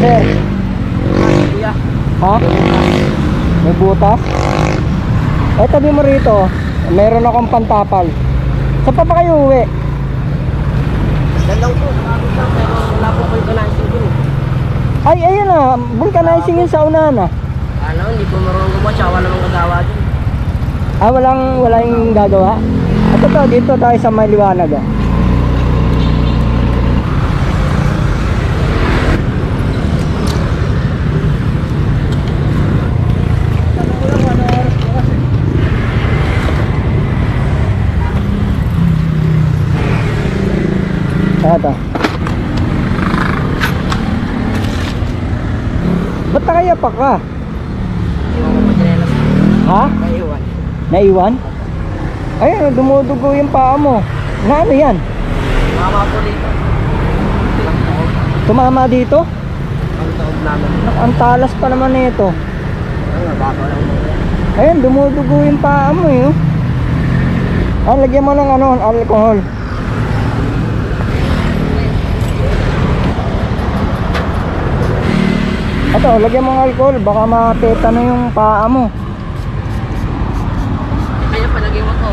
sir? Kuya. Ha? May butas? Eh, tabi mo rito. Meron akong pantapal. Saan pa ba kayo uwi? Lang po. Pero wala po kalansing dun. Ay, ayun na. Vulcanizing yun sa unahan ah. Ano, hindi po marunong gumawa, siya wala namang gagawa dun. Ah, walang, walang gagawa? At ito, dito tayo sa may liwanag ah. Ito. Ba't nakayapak ka? Ha? Naiwan. Naiwan? Ayun, dumudugo yung paa mo. Na ano yan? Mama po dito. Tumama dito? Ang taon namin. Ang talas pa naman nito. Ano. Ayun, dumudugo yung paa mo eh. oh. Ah, lagyan mo ng ano, alcohol. Ito, lagyan mo ng alcohol. Baka mateta na yung paa mo. Kaya palagay mo to.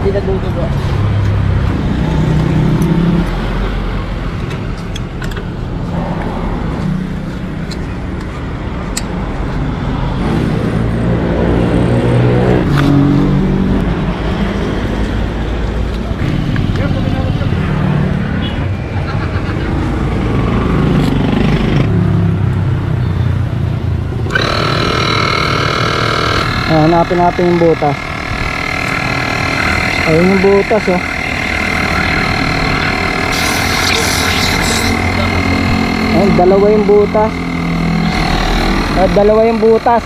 Hindi na dudugo. Hanapin natin yung butas. Ayun yung butas oh. Ayun, dalawa yung butas. Ah, dalawa yung butas.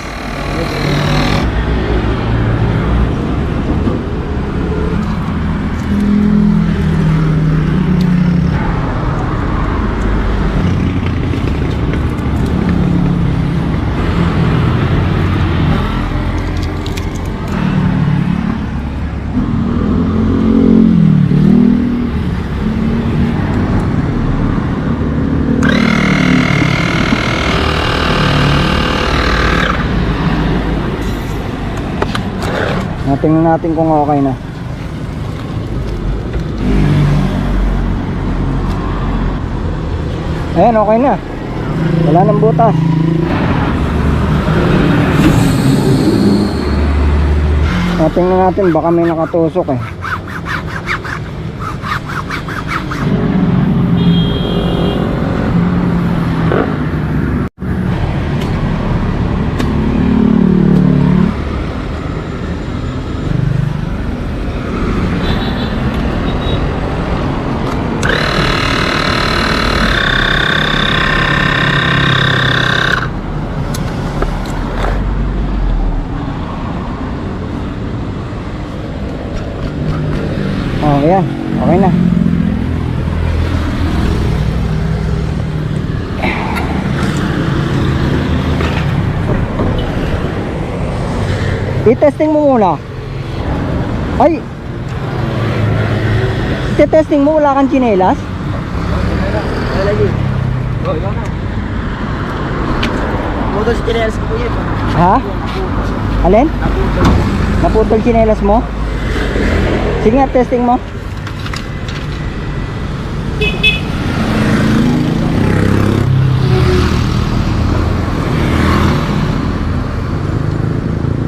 Ah, Tingnan natin kung okay na. Ayan, okay na. Wala nang butas. Ah, Tingnan natin, baka may nakatusok eh. Oh, ayan. Okay na. I-testing mo muna. Ay! I-testing mo, wala kang chinelas? Putol si chinelas ko po yun. Ha? Alin? Naputol. Naputol chinelas mo? Sige nga, testing mo.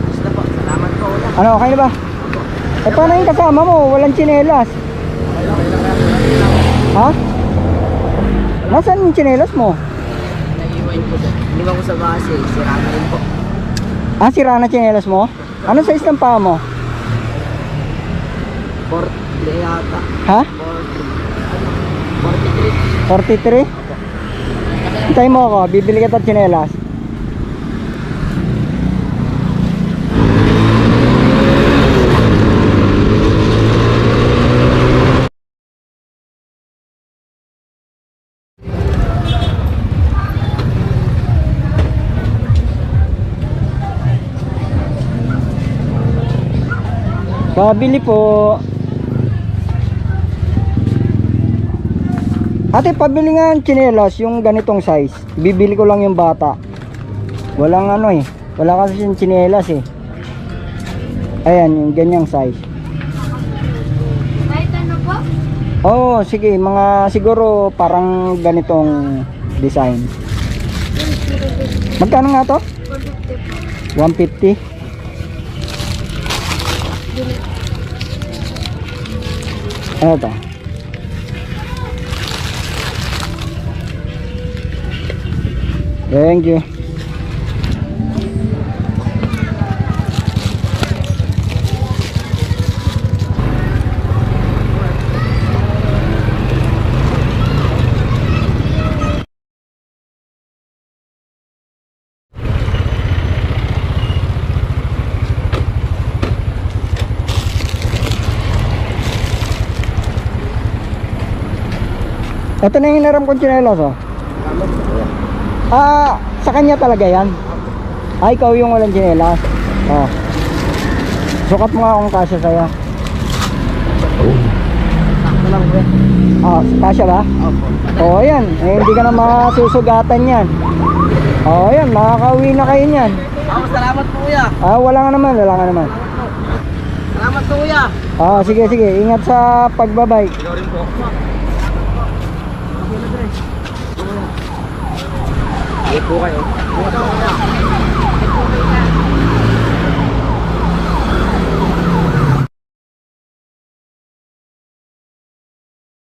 Basta po, salamat po ulit. Ano, okay na ba? Eh, paano yung kasama mo? Walang chinelas. Ha? Nasaan yung chinelas mo? Naiwan ko doon. Iniwan ko sa base. Sira na rin po. Ah, sira na chinelas mo? Ano sa isang paa mo? 40 yata. Ha? 40. 43? Ano? 43. Hintay mo ako, bibili kita ng chinelas. Pabili po. Ate, pabili nga ng chinelas, yung ganitong size. Bibili ko lang yung bata. Walang ano eh. Wala kasi yung chinelas eh. Ayan, yung ganyang size. Kahit ano po? Oo, oh, sige. Mga siguro parang ganitong design. Magkano nga to? 150 po. 150? Ano to? Thank you. Ito na yung hinaram kong tsinelas oh. Ah, sa kanya talaga yan. Ah, ikaw yung walang tsinelas. Oh. Sukat mo nga kung kasya sa'yo. Sakto lang po. Ah, kasya ba? Opo. Oo, oh, yan. Eh, hindi ka na masusugatan yan. Oo, oh, yan. Makakauwi na kayo yan. Oh, salamat po kuya. Ah, wala nga naman. Wala nga naman. Salamat po kuya. Ah, sige, sige. Ingat sa pagbabay. Ikaw rin po. Sige po kayo. Sige po kuya.